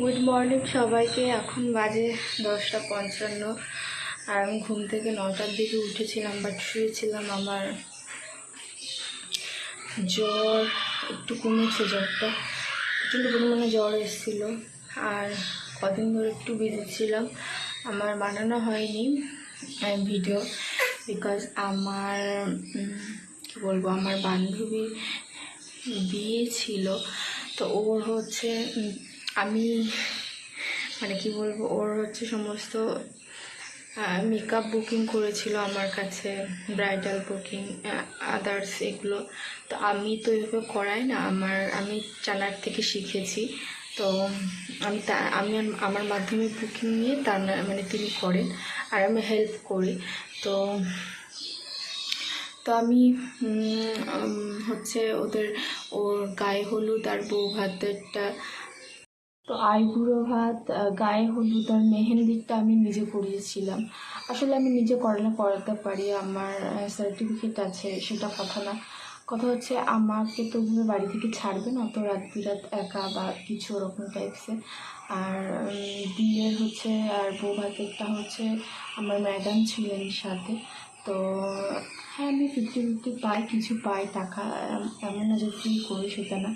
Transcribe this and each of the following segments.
Good morning সবাইকে। এখন বাজে দশটা পঞ্চান্ন। আর আমি ঘুম থেকে নটার দিকে উঠেছিলাম বাট শুয়েছিলাম আমার জ্বর, একটু কমেছে জ্বরটা। প্রচণ্ড পরিমাণে জ্বর এসেছিল। আর কদিন ধরে একটু বিজি ছিলাম। আমার বানানো হয়নি ভিডিও বিকজ আমার কী বলব, আমার বান্ধবী বিয়ে ছিল। তো ওর হচ্ছে আমি মানে কি বলব, ওর হচ্ছে সমস্ত মেকআপ বুকিং করেছিল আমার কাছে ব্রাইডাল বুকিং আদার্স এগুলো। তো আমি তো এভাবে করাই না, আমার, আমি চানার থেকে শিখেছি। তো আমি তা, আমি আমার মাধ্যমে বুকিং নিয়ে তার মানে তিনি করেন আর আমি হেল্প করি। তো তো আমি হচ্ছে ওদের, ওর গায়ে হলুদ আর বউ ভাতেরটা তো আইবুড়ো ভাত গায়ে হলুদ আর মেহেন্দিরটা আমি নিজে করিয়েছিলাম আসলে আমি নিজে করালে করাতে পারি, আমার সার্টিফিকেট আছে, সেটা কথা না। কথা হচ্ছে আমাকে তো বাড়ি থেকে ছাড়বে না অত রাত বিরাত একা বা কিছু ওরকম টাইপসের আর বিয়ের হচ্ছে, আর বউ ভাতেরটা হচ্ছে আমার ম্যাডাম ছিলেন সাথে। তো হ্যাঁ আমি ফিফটি ফিফটি পাই, কিছু পাই, টাকা এমন না যে ফ্রি করি, সেটা না।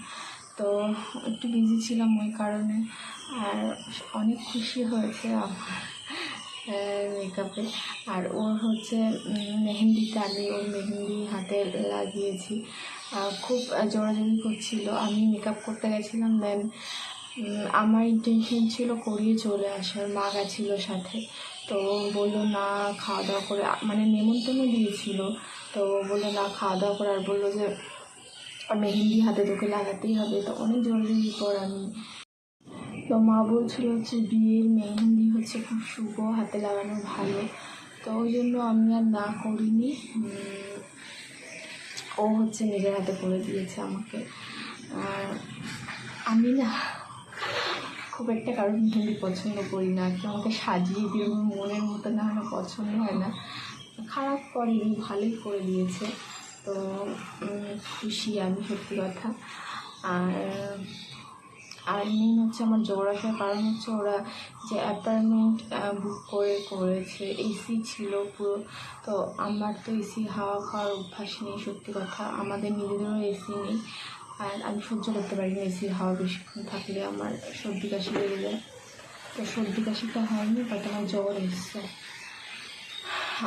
তো একটু বিজি ছিলাম ওই কারণে। আর অনেক খুশি হয়েছে আমার মেকআপে আর ওর হচ্ছে উম, মেহেন্দিটা আমি ওর মেহেন্দি হাতে লাগিয়েছি। খুব জোরাজোরি করছিল। আমি মেকআপ করতে গেছিলাম দেন আমার ইন্টেনশন ছিল করিয়ে চলে আসার মা গেছিল সাথে। তো বলল না খাওয়া দাওয়া করে মানে নেমন্তন্ন দিয়েছিল। তো বলল না খাওয়া দাওয়া করে আর বলল যে আর মেহেন্দি হাতে তোকে লাগাতেই হবে, তো অনেক জরুরি পর আমি। তো মা বলছিল হচ্ছে বিয়ের মেহেন্দি হচ্ছে খুব শুভ, হাতে লাগানো ভালো। তো ওই জন্য আমি আর না করিনি। ও হচ্ছে নিজের হাতে করে দিয়েছে আমাকে। আর আমি না খুব একটা কারোর মেহেন্দি পছন্দ করি না, কেউ আমাকে সাজিয়ে দিয়ে আমার মনের মতো না হলে পছন্দ হয় না। খারাপ করেনি ভালোই করে দিয়েছে। তো খুশি, আমি সত্যি কথা। আর আর মেন হচ্ছে আমার আসার কারণ হচ্ছে ওরা যে অ্যাপার্টমেন্ট বুক করে করেছে। এসি ছিল পুরো। তো আমার তো এসি হাওয়া খাওয়ার অভ্যাস নেই, সত্যি কথা। আমাদের নিজেদেরও এসি নেই। আর আমি সহ্য করতে পারি না এসির হাওয়া বেশিক্ষণ থাকলে আমার সর্দি কাশি লেগে যায়। তো সর্দি কাশিটা হয়নি বাট আমার জ্বর এসছে।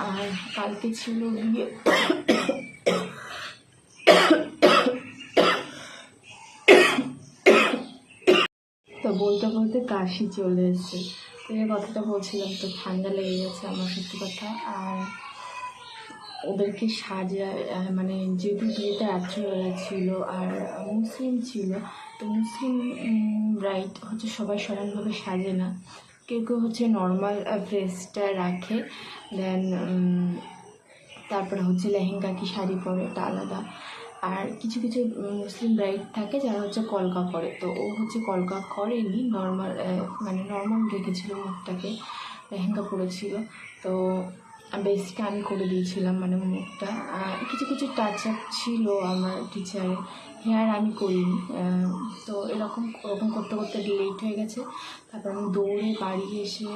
আর কালকে ছিল বিয়ে তো বলতে বলতে কাশি চলে এসেছে। তো এই কথাটা বলছিলাম তো ঠান্ডা লেগে গেছে আমার সত্যি কথা। আর ওদেরকে আহ, মানে যেহেতু বিয়েটা রাত্রিবেলা ছিল আর মুসলিম ছিল তো মুসলিম রাইট হচ্ছে সবাই সমানভাবে সাজে না। কেউ কেউ হচ্ছে নর্মাল ড্রেসটা রাখে দেন তারপরে হচ্ছে লেহেঙ্গা কি শাড়ি পরে ওটা আলাদা। আর কিছু কিছু মুসলিম ব্রাইড থাকে যারা হচ্ছে কলকা করে। তো ও হচ্ছে কলকা করেনি নর্মাল মানে নর্মাল রেখেছিল মুখটাকে, লেহেঙ্গা পরেছিল। তো বেসিকটা আমি করে দিয়েছিলাম মানে মুখটা। কিছু কিছু টাচ আপ ছিল আমার টিচারে হেয়ার আমি করিনি তো এরকম, ওরকম করতে করতে লেট হয়ে গেছে। তারপর আমি দৌড়ে বাড়ি এসে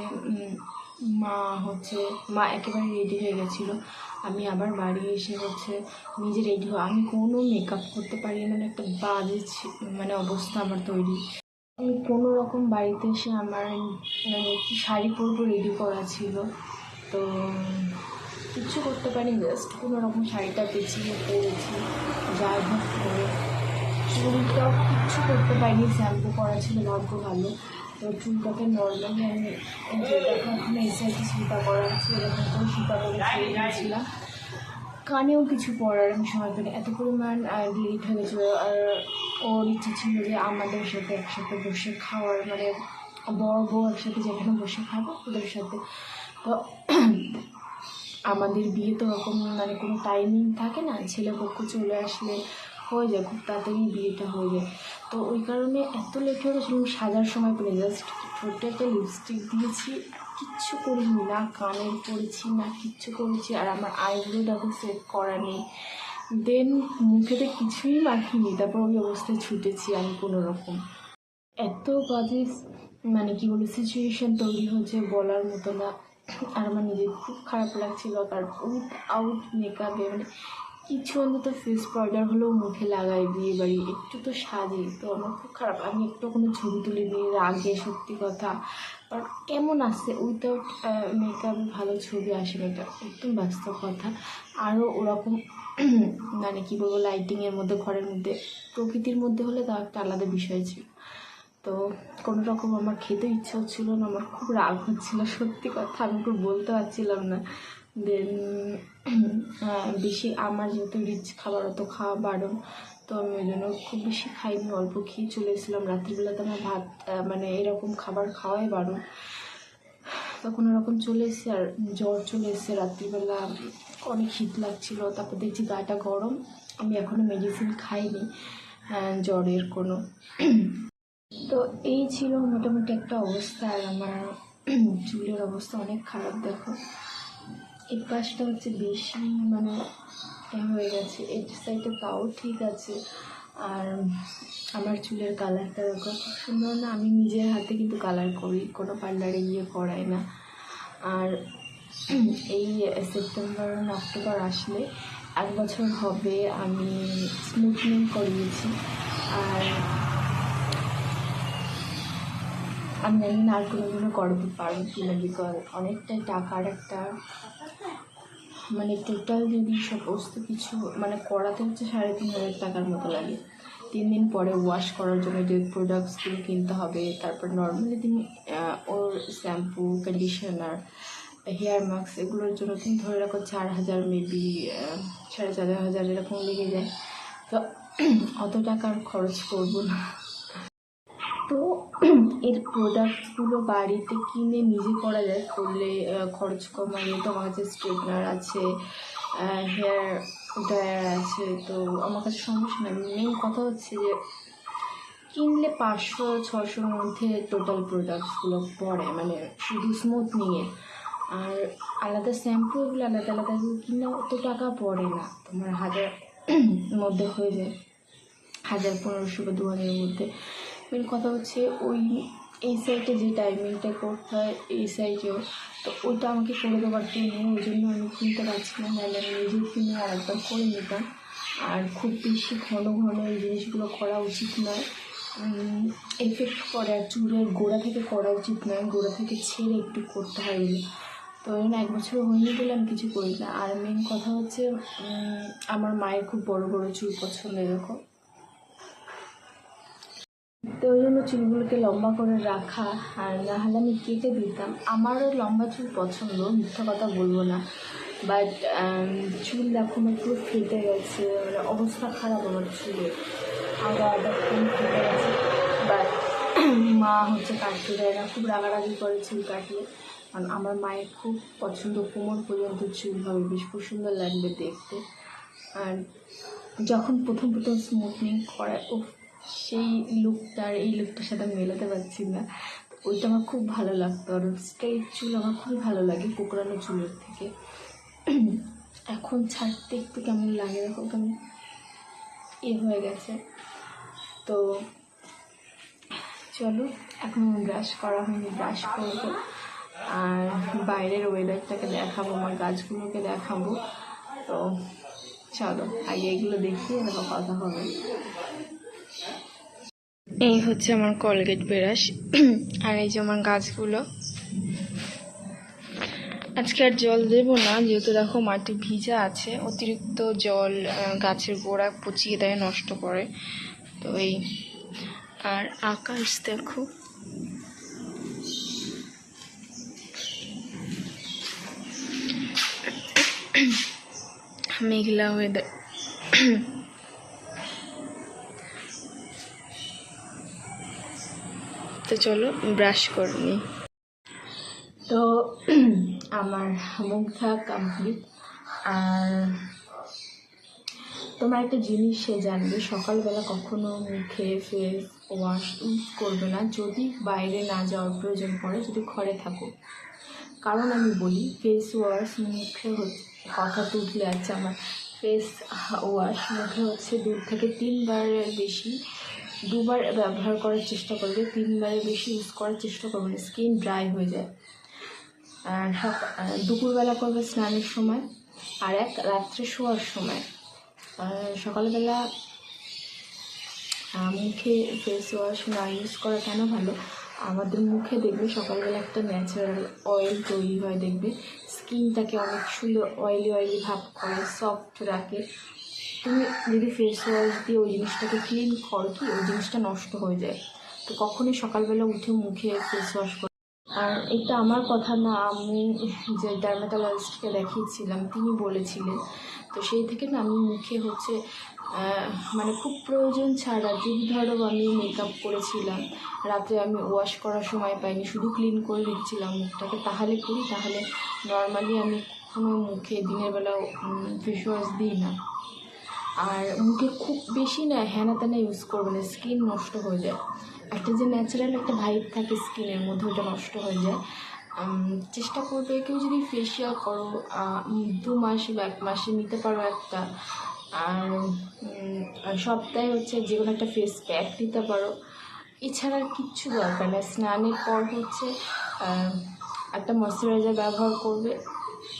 মা হচ্ছে, মা একেবারে রেডি হয়ে গেছিল। আমি আবার বাড়ি এসে হচ্ছে নিজে রেডি হয়ে, আমি কোনো মেকআপ করতে পারি না একটা বাজে মানে অবস্থা আমার তৈরি। আমি কোনো রকম বাড়িতে এসে আমার মানে শাড়ি পরবো রেডি করা ছিল। তো কিচ্ছু করতে পারি জাস্ট কোনো রকম শাড়িটা পেঁচিয়ে পরেছি যাই হোক করে। চুলটাও কিচ্ছু করতে পারিনি শ্যাম্পু করা ছিল, ভাগ্য ভালো। তো চুলটাকে নর্মালি আমি যেটা এখন এসে আছে সুতা করা আছে এরকম করে সুতা করে কানেও কিছু পরার আমি সময় পেলে এত পরিমাণ লেট হয়ে গেছিল। আর ওর ইচ্ছে ছিল যে আমাদের সাথে একসাথে বসে খাওয়ার মানে বড় বউ একসাথে যেখানে বসে খাব, ওদের সাথে। তো আমাদের বিয়ে তো ওরকম মানে কোনো টাইমিং থাকে না। ছেলে পক্ষ চলে আসলে হয়ে যায়, খুব তাড়াতাড়ি বিয়েটা হয়ে যায়। তো ওই কারণে এত লেট হয়ে গেছিল সাজার সময় পেলে জাস্ট ছোট্ট একটা লিপস্টিক দিয়েছি, কিচ্ছু করিনি, না কানের পরেছি, না কিচ্ছু করেছি, আর আমার আইব্রোটাকে সেট করা নেই। দেন মুখেতে কিছুই মাখিনি তারপর ওই অবস্থায় ছুটেছি আমি কোনো রকম এত বাজে মানে কি বলব সিচুয়েশন তৈরি হয়েছে বলার মতো না। আর আমার নিজের খুব খারাপ লাগছিল কারণ উইথ আউট মেকআপে মানে কিছু অন্তত ফেস পাউডার হলেও মুখে লাগাই বিয়ে বাড়ি একটু তো সাজি, তো আমার খুব খারাপ। আমি একটু কোনো ছবি তুলে দিই রাগে সত্যি কথা। বাট কেমন আসছে উইথাউট মেকআপে ভালো ছবি আসে এটা একদম বাস্তব কথা। আরও ওরকম মানে কী বলব লাইটিংয়ের মধ্যে, ঘরের মধ্যে, প্রকৃতির মধ্যে হলে তাও একটা আলাদা বিষয় ছিল। তো কোনো রকম আমার খেতে ইচ্ছা হচ্ছিল না, আমার খুব রাগ হচ্ছিল, সত্যি কথা। আমি খুব বলতে পারছিলাম না। দেন বেশি আমার যেহেতু রিচ খাবার অত খাওয়া বারণ, তো আমি ওই জন্য খুব বেশি খাইনি অল্প খেয়ে চলে এসেছিলাম। রাত্রিবেলাতে আমার ভাত মানে এরকম খাবার খাওয়াই বারণ। তো কোনো রকম চলে এসেছে আর জ্বর চলে এসেছে রাত্রিবেলা, অনেক শীত লাগছিল। তারপর দেখছি গাটা গরম, আমি এখনও মেডিসিন খাইনি জ্বরের কোনো। তো এই ছিল মোটামুটি একটা অবস্থা। আর আমার চুলের অবস্থা অনেক খারাপ, দেখো। এই পাশটা হচ্ছে বেশি মানে হয়ে গেছে। এই সাইডে তাও ঠিক আছে। আর আমার চুলের কালারটা দেখো, খুব সুন্দর না? আমি নিজের হাতে কিন্তু কালার করি, কোনো পার্লারে গিয়ে করাই না। আর এই সেপ্টেম্বর অক্টোবর আসলে এক বছর হবে আমি স্মুথনিং করিয়েছি। আর আমি জানি না আর কোনোদিনও করাতে পারব কি না বিকজ অনেকটাই টাকার একটা মানে টোটাল যদি সমস্ত কিছু মানে করাতে হচ্ছে সাড়ে তিন হাজার টাকার মতো লাগে। তিন দিন পরে ওয়াশ করার জন্য যে প্রোডাক্টসগুলো কিনতে হবে, তারপর নর্মালি তুমি ওর শ্যাম্পু কন্ডিশনার হেয়ার মাস্ক এগুলোর জন্য তুমি ধরে রাখো চার হাজার মেবি সাড়ে চার হাজার, এরকম লেগে যায়। তো অত টাকার খরচ করব না। তো এর প্রোডাক্টসগুলো বাড়িতে কিনে নিজে করা যায়, করলে খরচ কম হয় তো আমার কাছে স্ট্রেটনার আছে হেয়ার ড্রায়ার আছে, তো আমার কাছে সমস্যা নেই মেন কথা হচ্ছে যে কিনলে পাঁচশো ছশোর মধ্যে টোটাল প্রোডাক্টসগুলো পড়ে মানে শুধু স্মুথনিংয়ের আর আলাদা শ্যাম্পু এগুলো আলাদা আলাদা কিনলে অত টাকা পড়ে না, তোমার হাজার মধ্যে হয়ে যায়, হাজার পনেরোশো বা দু হাজারের মধ্যে। মেন কথা হচ্ছে ওই, এই সাইডে যে টাইমিংটা করতে হয়, এই সাইডেও তো ওইটা আমাকে করে দেওয়ার জন্য, ওই জন্য আমি কিনতে পারছি না। নাহলে আমি নিজেই কিনে আর একবার করে নিতাম। আর খুব বেশি ঘন ঘন এই জিনিসগুলো করা উচিত নয়। এফেক্ট করে আর চুলের গোড়া থেকে করা উচিত নয়। গোড়া থেকে ছেড়ে একটু করতে হয়। তো ওই এক বছর হয়নি বলে আমি কিছু করি না। আর মেন কথা হচ্ছে আমার মায়ের খুব বড় বড় চুল পছন্দ, এরকম। তো ওই জন্য চুলগুলোকে লম্বা করে রাখা আর না হলে আমি কেটে দিতাম। আমারও লম্বা চুল পছন্দ, মিথ্যা কথা বলব না। বাট চুল দেখো আমার পুরো ফেটে গেছে মানে অবস্থা খারাপ আমার চুলের আগা একদম ফেটে গেছে। বাট মা হচ্ছে কাটতে দেয় না, খুব রাগারাগি করে চুল কাটলে। কারণ আমার মায়ের খুব পছন্দ কোমর পর্যন্ত চুল হবে, বেশ খুব সুন্দর লাগবে দেখতে। আর যখন প্রথম প্রথম স্মুথনিং করায় ও সেই লুকটা আর এই লুকটার সাথে মেলাতে পারছি না। ওইটা আমার খুব ভালো লাগতো আর স্ট্রেট চুল আমার খুবই ভালো লাগে কোকড়ানো চুলের থেকে। এখন ছাড়তে একটু কেমন লাগে দেখো, কেমন এ হয়ে গেছে। তো চলো, এখন ব্রাশ করা হয়নি ব্রাশ করব। আর বাইরের ওয়েদারটাকে দেখাবো, আমার গাছগুলোকে দেখাবো। তো চলো, আগে এগুলো দেখিয়ে তারপর কথা হবে। এই হচ্ছে আমার কলগেট ব্রাশ আর এই যে আমার গাছগুলো। আজকে আর জল দেবো না, যেহেতু দেখো মাটি ভিজা আছে, অতিরিক্ত জল গাছের গোড়া পচিয়ে দেয়, নষ্ট করে। তো এই, আর আকাশ দেখো। মেঘলা ওয়েদার তো চলো ব্রাশ করে নিই। তো আমার মুখ কমপ্লিট আর তোমার একটা জিনিস সে জানবে, সকালবেলা কখনো মুখে ফেস ওয়াশ করবে না। যদি বাইরে না যাওয়ার প্রয়োজন পড়ে, যদি ঘরে থাকো। কারণ আমি বলি ফেস ওয়াশ মুখে কথা তো আছে আমার। ফেস ওয়াশ মুখে হচ্ছে দু থেকে তিনবারের বেশি দুবার ব্যবহার করার চেষ্টা করবে, তিনবারের বেশি ইউজ করার চেষ্টা করবে না স্কিন ড্রাই হয়ে যায়। আর দুপুরবেলা করবে স্নানের সময়, আর এক রাত্রে শোয়ার সময়। সকালবেলা মুখে ফেস ওয়াশ না ইউজ করা কেন ভালো? আমাদের মুখে দেখবে সকালবেলা একটা ন্যাচারাল অয়েল তৈরি হয়, দেখবে। স্কিনটাকে অনেক সুন্দর অয়েলি অয়েলি ভাব করে সফট রাখে। তুমি যদি ফেস ওয়াশ দিয়ে ওই জিনিসটাকে ক্লিন করো কি, ওই জিনিসটা নষ্ট হয়ে যায়। তো কখনই সকালবেলা উঠে মুখে ফেস ওয়াশ করো আর এটা আমার কথা না, আমি যে ডার্মাটোলজিস্টকে দেখিয়েছিলাম, তিনি বলেছিলেন। তো সেই থেকে না আমি মুখে হচ্ছে মানে খুব প্রয়োজন ছাড়া, যদি ধরো আমি মেকআপ করেছিলাম, রাতে আমি ওয়াশ করার সময় পাইনি, শুধু ক্লিন করে দিচ্ছিলাম মুখটাকে, তাহলে করি? তাহলে নর্মালি আমি কখনো মুখে দিনের বেলা ফেস ওয়াশ দিই না। আর মুখে খুব বেশি না হ্যানা ত্যানা ইউজ করবে না স্কিন নষ্ট হয়ে যায়। একটা যে ন্যাচারাল একটা ভাইব থাকে স্কিনের মধ্যে, ওটা নষ্ট হয়ে যায়। চেষ্টা করবে কেউ যদি ফেসিয়াল করো দু মাসে বা এক মাসে নিতে পারো একটা। আর সপ্তাহে হচ্ছে যে কোনো একটা ফেস প্যাক নিতে পারো। এছাড়া কিচ্ছু দরকার না। স্নানের পর হচ্ছে একটা ময়শ্চারাইজার ব্যবহার করবে।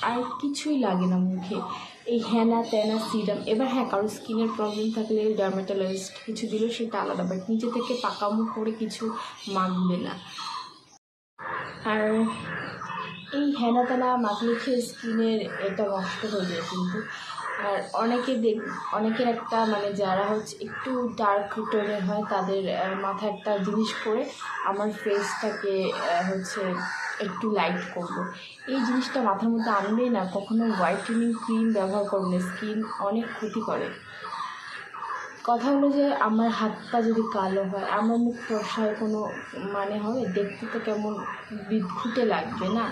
আর কিছুই লাগে না মুখে। এই হ্যানা ত্যানা সিরাম, এবার হ্যাঁ কারোর স্কিনের প্রবলেম থাকলে ডার্মাটোলজিস্ট কিছু দিল, সেটা আলাদা বাট নিজে থেকে পাকামো করে কিছু মাখবে না। আর এই হ্যানা তেনা মাখলে খেয়ে স্কিনের এটা নষ্ট হয়ে যায় কিন্তু। আর অনেকে দেখ, অনেকের একটা মানে যারা হচ্ছে একটু ডার্ক টোনের হয়, তাদের মাথায় একটা জিনিস করে আমার ফেসটাকে হচ্ছে একটু লাইট করব এই জিনিসটা মাথার মধ্যে আনবেই না, কখনো হোয়াইটেনিং ক্রিম ব্যবহার করবে না স্কিন অনেক ক্ষতি করে। কথা হলো যে, আমার হাত পা যদি কালো হয়, আমার মুখ ফর্সায় কোনো মানে হবে? দেখতে তো কেমন বিদঘুটে লাগবে না?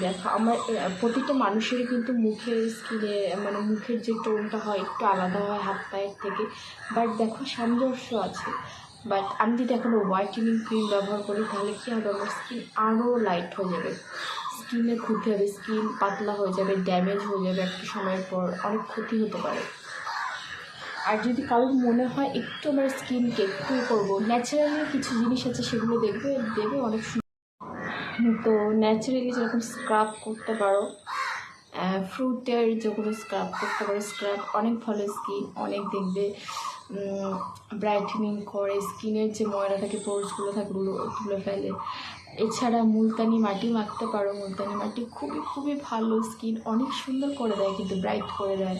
দেখো, আমার প্রতিটা মানুষেরই কিন্তু মুখের স্কিনে মানে মুখের যে টোনটা হয়, একটু আলাদা হয় হাত পায়ের থেকে। বাট দেখো, সামঞ্জস্য আছে। বাট আমি যদি এখন হোয়াইটেনিং ক্রিম ব্যবহার করি, তাহলে কী হবে? আমার স্কিন আরও লাইট হয়ে যাবে। স্কিনে ক্ষতি হবে, স্কিন পাতলা হয়ে যাবে ড্যামেজ হয়ে যাবে একটা সময়ের পর, অনেক ক্ষতি হতে পারে। আর যদি কারোর মনে হয়, একটু আমার স্কিনকে একটু করব ন্যাচারালি কিছু জিনিস আছে, সেগুলো দেখবে, দেবে, অনেক তো ন্যাচারালি যেরকম স্ক্রাব করতে পারো ফ্রুটের যেগুলো স্ক্রাব করতে পারো স্ক্রাব অনেক ভালো স্কিন অনেক দেখবে ব্রাইটেনিং করে স্কিনের যে ময়লা থাকে পোর্সগুলো থাকে, ওগুলো তুলে ফেলে। এছাড়া মুলতানি মাটি মাখতে পারো, মুলতানি মাটি খুবই খুবই ভালো স্কিন অনেক সুন্দর করে দেয়, কিন্তু ব্রাইট করে দেয়।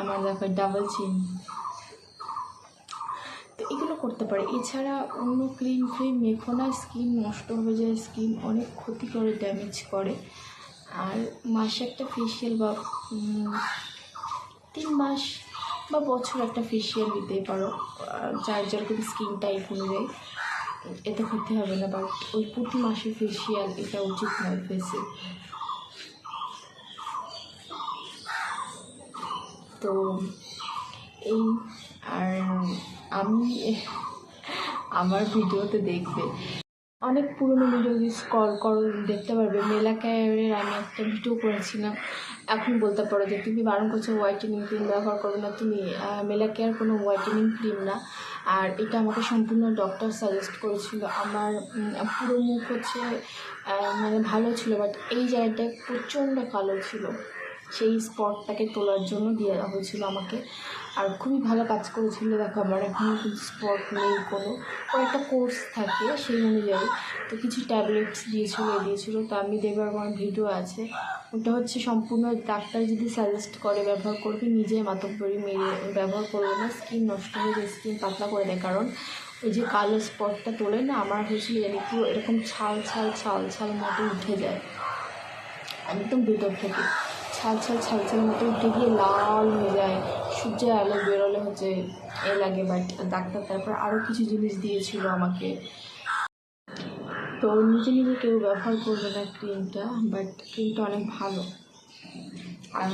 আমার দেখো ডাবল চিন তো এগুলো করতে পারে। এছাড়া অন্য ক্রিম ফ্রিম মেখো না স্কিন নষ্ট হয়ে যায়, স্কিন অনেক ক্ষতি করে ড্যামেজ করে। আর মাসে একটা ফেসিয়াল বা তিন মাস বা বছর একটা ফেসিয়াল দিতেই পারো। যার যেরকম স্কিন টাইপ অনুযায়ী। এতে ক্ষতি হবে না বাট ওই প্রতি মাসে ফেসিয়াল এটা উচিত নয় ফেসে তো, এই, আর আমি আমার ভিডিওতে দেখবে। অনেক পুরনো ভিডিও স্কল করো দেখতে পারবে। মেলা ক্যারের আমি একটা ভিডিও করেছিলাম। এখন বলতে পারো যে তুমি বারণ করছ হোয়াইটেনিং ক্রিম ব্যবহার করবে না। তুমি মেলা কেয়ার কোনো হোয়াইটেনিং ক্রিম না। আর এটা আমাকে সম্পূর্ণ ডক্টর সাজেস্ট করেছিল। আমার পুরো মুখ হচ্ছে মানে ভালো ছিল বাট এই জায়গাটায় প্রচণ্ড কালো ছিল। সেই স্পটটাকে তোলার জন্য দেওয়া হয়েছিল আমাকে। আর খুবই ভালো কাজ করেছিল। দেখো, আমার এখন কিন্তু স্পট নেই, কোনো। একটা কোর্স থাকে সেই অনুযায়ী। তো কিছু ট্যাবলেটস দিয়েছিল দিয়েছিল। তো আমি দেখবার আমার ভিডিও আছে। ওটা হচ্ছে সম্পূর্ণ ডাক্তার যদি সাজেস্ট করে, ব্যবহার করবে, নিজে মাতব্বরি মেরে ব্যবহার করবে না স্কিন নষ্ট হয়ে যায় স্কিন পাতলা করে দেয়। কারণ ওই যে কালো স্পটটা তোলে না, আমার হয়েছিল জানি পুরো এরকম ছাল ছাল ছাল ছাল মতো উঠে যায়। একদম ভিতর থেকে। ছাল ছাল ছাল ছাল মতো উঠে গিয়ে লাল হয়ে যায়। সূর্যের আলো বেরোলে হচ্ছে এ লাগে বাট ডাক্তার তারপর আরও কিছু জিনিস দিয়েছিল আমাকে। তো নিজে নিজে কেউ ব্যবহার করবে না ক্রিমটা বাট ক্রিমটা অনেক ভালো। আর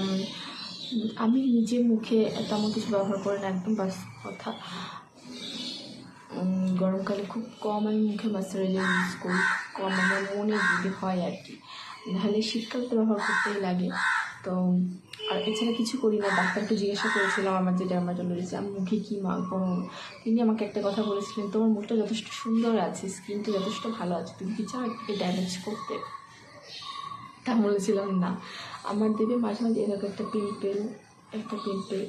আমি নিজে মুখে তেমন কিছু ব্যবহার করি না, একদম বাস কথা। গরমকালে খুব কম আমি মুখে ময়শ্চারাইজার ইউজ করি, কম আমার মনে যদি হয় আর কি। নাহলে শীতকাল তো ব্যবহার করতেই লাগে। তো, আর এছাড়া কিছু করি না। ডাক্তারকে জিজ্ঞাসা করেছিলাম আমার যে ডার্মাটোলজিস্ট আমি মুখে কী মাখবো? তিনি আমাকে একটা কথা বলেছিলেন তোমার মুখটা যথেষ্ট সুন্দর আছে স্কিনটা যথেষ্ট ভালো আছে তুমি কি চাও এটাকে ড্যামেজ করতে? তা বলেছিলাম, না। আমার দেবে মাঝে মাঝে এরকম একটা পিম্পেল একটা পিম্পেল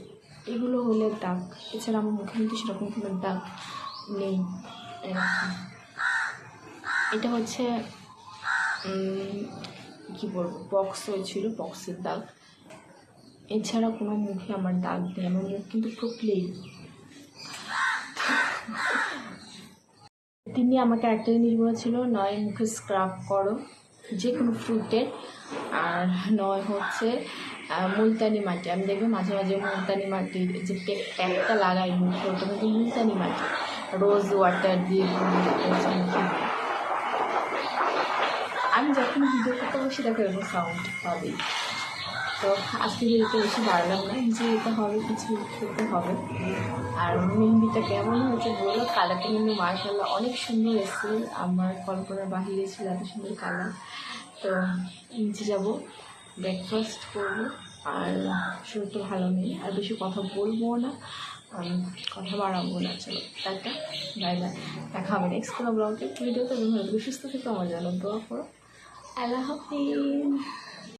এগুলো হলে দাগ। এছাড়া আমার মুখে কিন্তু সেরকম কোনো দাগ নেই। এটা হচ্ছে কি বলব বক্স হয়েছিল বক্সের দাগ। এছাড়া কোনো মুখে আমার দাগ নেই, আমার মুখ কিন্তু পুরো তিনি আমাকে একটা জিনিস বলেছিল, নয় মুখে স্ক্রাব করো যে কোনো ফ্রুটের আর নয় হচ্ছে মুলতানি মাটি। আমি দেখব মাঝে মাঝে মুলতানি মাটির যে প্যাক প্যাকটা লাগাই মুখে, ওটা কিন্তু মুলতানি মাটি। রোজ ওয়াটার দিয়ে হচ্ছে। আমি যখন ভিডিও করতে বসে দেখো এরকম সাউন্ড পাবেই। তো আজকে যেতে বেশি বাড়লাম না নিচে যেতে হবে, কিছু খেতে হবে। আর মেহেন্দিটা কেমন হয়েছে বলো? কালারটা কিন্তু মার্শাল্লাহ অনেক সুন্দর এসছে। আমার কল্পনার বাহিরে ছিল এত সুন্দর কালার। তো নিচে যাব ব্রেকফাস্ট করব। আর শরীরটা ভালো নেই, আর বেশি কথা বলব না। কথা বাড়াবো না, চলো। টাটা, বাই বাই। দেখা হবে নেক্সট কোনো ব্লগে ভিডিওতে তুমি ভালো সুস্থ থেকে, আমার জন্য দোয়া করো। আল্লাহ হাফিজ।